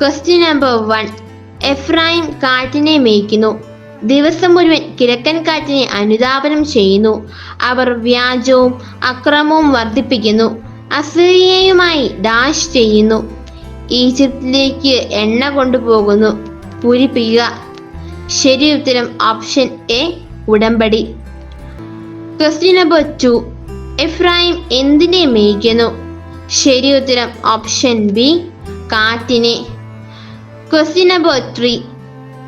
Question number one Ephraim കാറ്റിനെ മേയ്ക്കുന്നു. ദിവസം മുഴുവൻ കിഴക്കൻ കാറ്റിനെ അനുതാപനം ചെയ്യുന്നു. അവർ വ്യാജവും അക്രമവും വർദ്ധിപ്പിക്കുന്നു. അസൂയയുമായി ഡാഷ് ചെയ്യുന്നു. ഈജിപ്തിലേക്ക് എണ്ണ കൊണ്ടുപോകുന്നു. പൂരിപ്പിക്കുക ശരി ഉത്തരം ഓപ്ഷൻ എ ഉടമ്പടി. ക്വസ്റ്റ്യൻ നമ്പർ ടു എഫ്രൈം എന്തിനെ മേയ്ക്കുന്നു? ശരി ഉത്തരം ഓപ്ഷൻ ബി കാറ്റിനെ. ക്വസ്റ്റ്യൻ നമ്പർ ത്രീ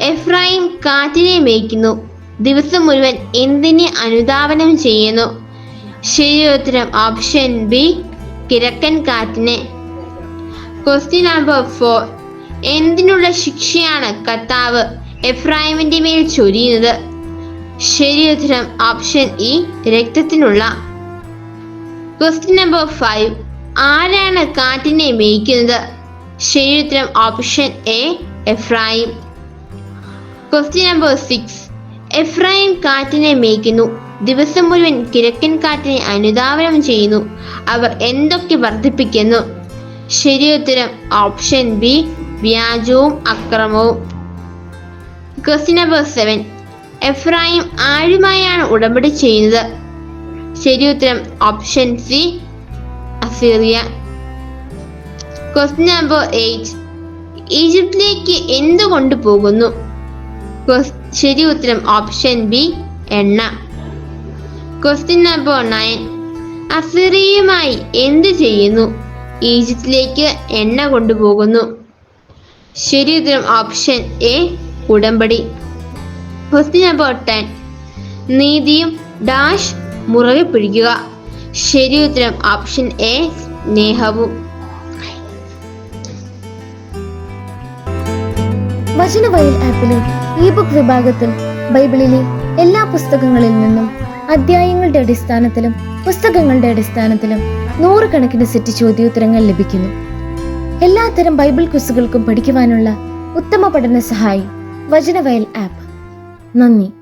എഫ്രൈം കാറ്റിനെ മേയ്ക്കുന്നു. ദിവസം മുഴുവൻ എന്തിനെ അനുധാവനം ചെയ്യുന്നു? ശരി ഉത്തരം ഓപ്ഷൻ ബി കിഴക്കൻ കാറ്റിനെ. ക്വസ്റ്റ്യൻ നമ്പർ ഫോർ എന്തിനുള്ള ശിക്ഷയാണ് കർത്താവ് എഫ്രൈമിന്റെ മേൽ ചൊരിയുന്നത്? ശരി ഉത്തരം ഓപ്ഷൻ ഇ രക്തത്തിനുള്ള. ക്വസ്റ്റ്യൻ നമ്പർ ഫൈവ് ആരാണ് കാറ്റിനെ മേയ്ക്കുന്നത്? ശരി ഉത്തരം option A Ephraim question number six Ephraim കാറ്റിനെ മേയ്ക്കുന്നു. ദിവസം മുഴുവൻ കിഴക്കൻ കാറ്റിനെ അനുധാവനം ചെയ്യുന്നു. അവർ എന്തൊക്കെ വർദ്ധിപ്പിക്കുന്നു? ശരിയുത്തരം ഓപ്ഷൻ ബി വ്യാജവും അക്രമവും. ക്വസ്റ്റ്യൻ നമ്പർ സെവൻ എഫ്രൈം ആരുമായാണ് ഉടമ്പടി ചെയ്യുന്നത്? ശരിയുത്തരം option C Assyria. Question number eight ഈജിപ്തിലേക്ക് എന്ത് കൊണ്ടുപോകുന്നു ക്വസ്- ശരി ഉത്തരം ഓപ്ഷൻ ബി എണ്ണ. ക്വസ്റ്റ്യൻ നമ്പർ നയൻ അസിറിയുമായി എന്ത് ചെയ്യുന്നു? ഈജിപ്തിലേക്ക് എണ്ണ കൊണ്ടുപോകുന്നു ശരി ഉത്തരം ഓപ്ഷൻ എ ഉടമ്പടി. ക്വസ്റ്റ്യൻ നമ്പർ ടെൻ നീതിയും ഡാഷ് മുറവി പിടിക്കുക. ശരി ഉത്തരം ഓപ്ഷൻ എ സ്നേഹവും. വചനവയൽ ആപ്പിലെ ഇ ബുക്ക് വിഭാഗത്തിൽ ബൈബിളിലെ എല്ലാ പുസ്തകങ്ങളിൽ നിന്നും അധ്യായങ്ങളുടെ അടിസ്ഥാനത്തിലും പുസ്തകങ്ങളുടെ അടിസ്ഥാനത്തിലും നൂറുകണക്കിന് സെറ്റ് ചോദ്യോത്തരങ്ങൾ ലഭിക്കുന്നു. എല്ലാത്തരം ബൈബിൾ ക്വിസുകൾക്കും പഠിക്കുവാനുള്ള ഉത്തമ പഠന സഹായി വചനവയൽ ആപ്പ്. നന്ദി.